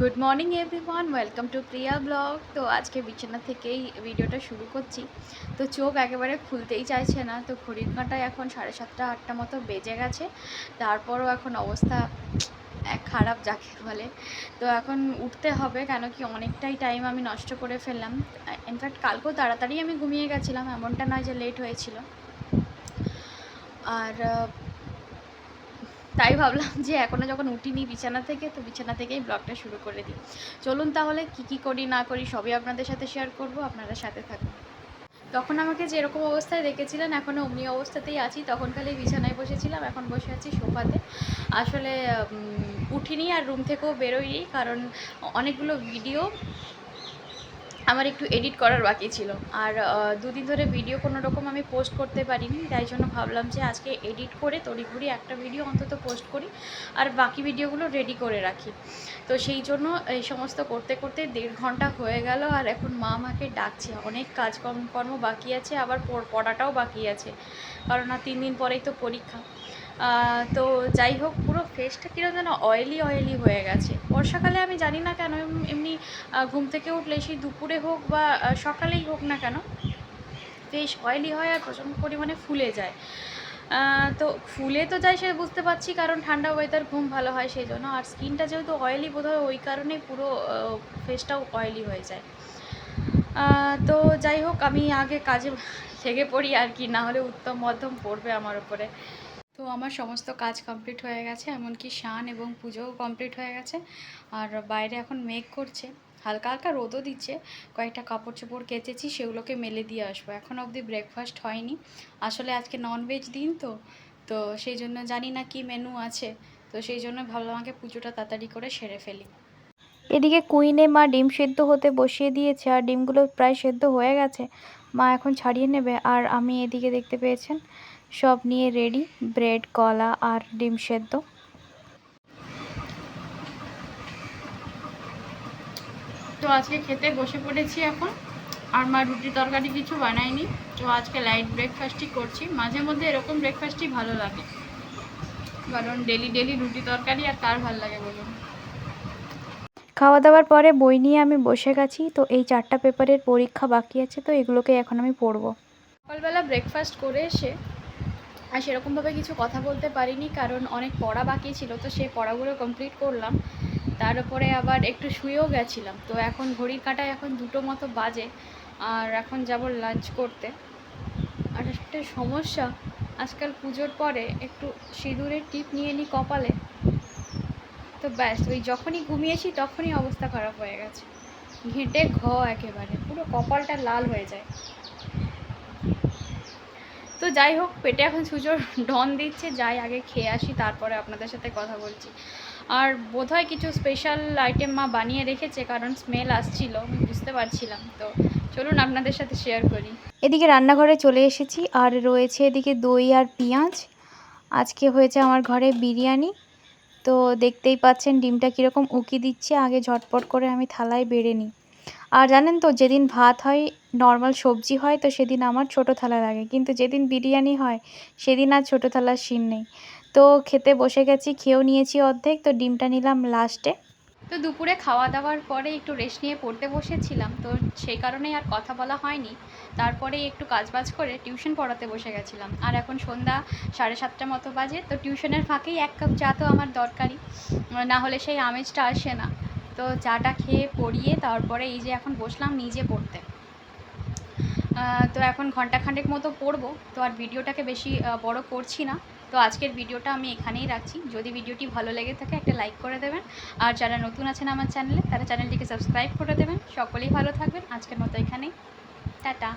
Good morning everyone welcome to Priya blog তো আজকে বিছানা থেকেই ভিডিওটা শুরু করছি। তো চোখ একেবারে খুলতেই চাইছে না। তো ঘড়ির কাঁটায় এখন সাড়ে সাতটা, আটটা মতো বেজে গেছে। তারপরও এখন অবস্থা এক খারাপ যাকে বলে। তো এখন উঠতে হবে, কেন কি অনেকটাই টাইম আমি নষ্ট করে ফেললাম। ইনফ্যাক্ট কালকেও তাড়াতাড়ি আমি ঘুমিয়ে গেছিলাম। এমনটা নয় যে লেট হয়েছিল। আর তাই ভাবলাম যে এখনও যখন উঠিনি বিছানা থেকে, তো বিছানা থেকেই ব্লগটা শুরু করে দিই। চলুন তাহলে কি কি করি না করি সবই আপনাদের সাথে শেয়ার করব, আপনারা সাথে থাকুন। তখন আমাকে যেরকম অবস্থায় দেখেছিলেন এখনও অমনি অবস্থাতেই আছি। তখন খালি বিছানায় বসেছিলাম, এখন বসে আছি সোফাতে। আসলে উঠিনি আর রুম থেকেও বেরোইনি, কারণ অনেকগুলো ভিডিও আমার একটু এডিট করার বাকি ছিল। আর দুদিন ধরে ভিডিও কোনো রকম আমি পোস্ট করতে পারিনি, তাই জন্য ভাবলাম যে আজকে এডিট করে তড়িঘড়ি একটা ভিডিও অন্তত পোস্ট করি, আর বাকি ভিডিওগুলো রেডি করে রাখি। তো সেই জন্য এই সমস্ত করতে করতে দেড় ঘণ্টা হয়ে গেল, আর এখন মা আমাকে ডাকছে। অনেক কাজ কর্ম কর্ম বাকি আছে, আবার পড়াটাও বাকি আছে। কারণ আর তিন দিন পরেই তো পরীক্ষা। তো যাই হোক, পুরো ফেসটা কীরকম যেন অয়েলি অয়েলি হয়ে গেছে। বর্ষাকালে আমি জানি না কেন, এম- এমনি ঘুম থেকে উঠলে সেই দুপুরে হোক বা সকালেই হোক না কেন ফেস অয়েলি হয় আর প্রচণ্ড পরিমাণে ফুলে যায়। তো ফুলে তো যায় সে বুঝতে পারছি, কারণ ঠান্ডা ওয়েদার ঘুম ভালো হয় সেই জন্য। আর স্কিনটা যেহেতু অয়েলি বোধহয় ওই কারণেই পুরো ফেসটাও অয়েলি হয়ে যায়। তো যাই হোক, আমি আগে কাজে লেগে পড়ি আর কি, না হলে উত্তম মধ্যম পড়বে আমার উপরে। তো আমার সমস্ত কাজ কমপ্লিট হয়ে গেছে, এমনকি শান এবং পুজোও কমপ্লিট হয়ে গেছে। আর বাইরে এখন মেঘ করছে, হালকা হালকা রোদও দিচ্ছে। কয়েকটা কাপড় চোপড় কেচেছি, সেগুলোকে মেলে দিয়ে আসব। এখন অবধি ব্রেকফাস্ট হয়নি। আসলে আজকে ননভেজ দিন তো তো সেই জন্য জানি না কি মেনু আছে। তো সেই জন্য ভাবলাম আমাকে পুজোটা তাড়াতাড়ি করে সেরে ফেলি। এদিকে কুইনে মা ডিম সেদ্ধ হতে বসিয়ে দিয়েছে, আর ডিমগুলো প্রায় সেদ্ধ হয়ে গেছে। মা এখন ছাড়িয়ে নেবে। আর আমি এদিকে দেখতে পেয়েছেন সব নিয়ে রেডি ব্রেড কলা আর ডিম সেদ্ধ। তো আজকে খেতে বসে পড়েছি এখন। আর মা রুটি তরকারি কিছু বানায়নি। তো আজকে লাইট ব্রেকফাস্টই করছি। মাঝে মধ্যে এরকম ব্রেকফাস্টই ভালো লাগে। কারণ ডেলি ডেলি রুটি তরকারি আর তার ভালো লাগে বলুন? খাওয়া দাওয়ার পরে বই নিয়ে আমি বসে গেছি। তো এই চারটা পেপারের পরীক্ষা বাকি আছে। তো এগুলোকে এখন আমি পড়ব। সকালবেলা ব্রেকফাস্ট করে এসে আর সেরকমভাবে কিছু কথা বলতে পারিনি, কারণ অনেক পড়া বাকি ছিল, তো সেই পড়াগুলো কমপ্লিট করলাম। তার উপরে আবার একটু শুয়েও গেছিলাম, তো এখন ঘড়ির কাঁটায় এখন দুটো মতো বাজে, আর এখন যাব লাঞ্চ করতে। আর একটা সমস্যা, আজকাল পুজোর পরে একটু সিঁদুরের টিপ নিয়ে নিই কপালে। তো ব্যাস, ওই যখনই ঘুমিয়েছি তখনই অবস্থা খারাপ হয়ে গেছে। ঘেঁটে ঘ একেবারে, পুরো কপালটা লাল হয়ে যায়। তো যাই হোক, পেটে এখন সুজোর ঢন দিচ্ছে, যাই আগে খেয়ে আসি, তারপরে আপনাদের সাথে কথা বলছি। আর বোধহয় কিছু স্পেশাল আইটেম মা বানিয়ে রেখেছে, কারণ স্মেল আসছিল, বুঝতে পারছিলাম। তো চলুন আপনাদের সাথে শেয়ার করি। এদিকে রান্নাঘরে চলে এসেছি, আর রয়েছে এদিকে দই আর পেঁয়াজ। আজকে হয়েছে আমার ঘরে বিরিয়ানি। তো দেখতেই পাচ্ছেন, ডিমটা কীরকম উকি দিচ্ছে, আগে ঝটপট করে আমি থালায় বেড়ে নিই। আর জানেন তো, যেদিন ভাত হয় নর্মাল সবজি হয়, তো সেদিন আমার ছোট থালা লাগে। কিন্তু যেদিন বিরিয়ানি হয়, সেদিন আর ছোট থালার সিন নেই। তো খেতে বসে গেছি, খেয়েও নিয়েছি অর্ধেক, তো ডিমটা নিলাম লাস্টে তো দুপুরে খাওয়া দাওয়ার পরে একটু রেস্ট নিয়ে পড়তে বসেছিলাম, তো সেই কারণেই আর কথা বলা হয়নি। তারপরে একটু কাজবাজ করে টিউশন পড়াতে বসে গেছিলাম। আর এখন সন্ধ্যা সাড়ে সাতটা মতো বাজে, তো টিউশনের ফাঁকেই এক কাপ চা তো আমার দরকারি না হলে সেই আমেজটা আসে না। তো চাটা খেয়ে পড়িয়ে তারপরে এই যে এখন বসলাম নিজে পড়তে। তো এখন ঘন্টাখানেক মতো পড়ব, তো আর ভিডিওটাকে বেশি বড় করছি না। তো আজকের ভিডিওটা আমি এখানেই রাখছি। যদি ভিডিওটি ভালো লেগে থাকে একটা লাইক করে দেবেন। আর যারা নতুন আছেন আমার চ্যানেলে, তারা চ্যানেলটিকে সাবস্ক্রাইব করে দেবেন। সকলেই ভালো থাকবেন। আজকের মতো এখানেই। টাটা।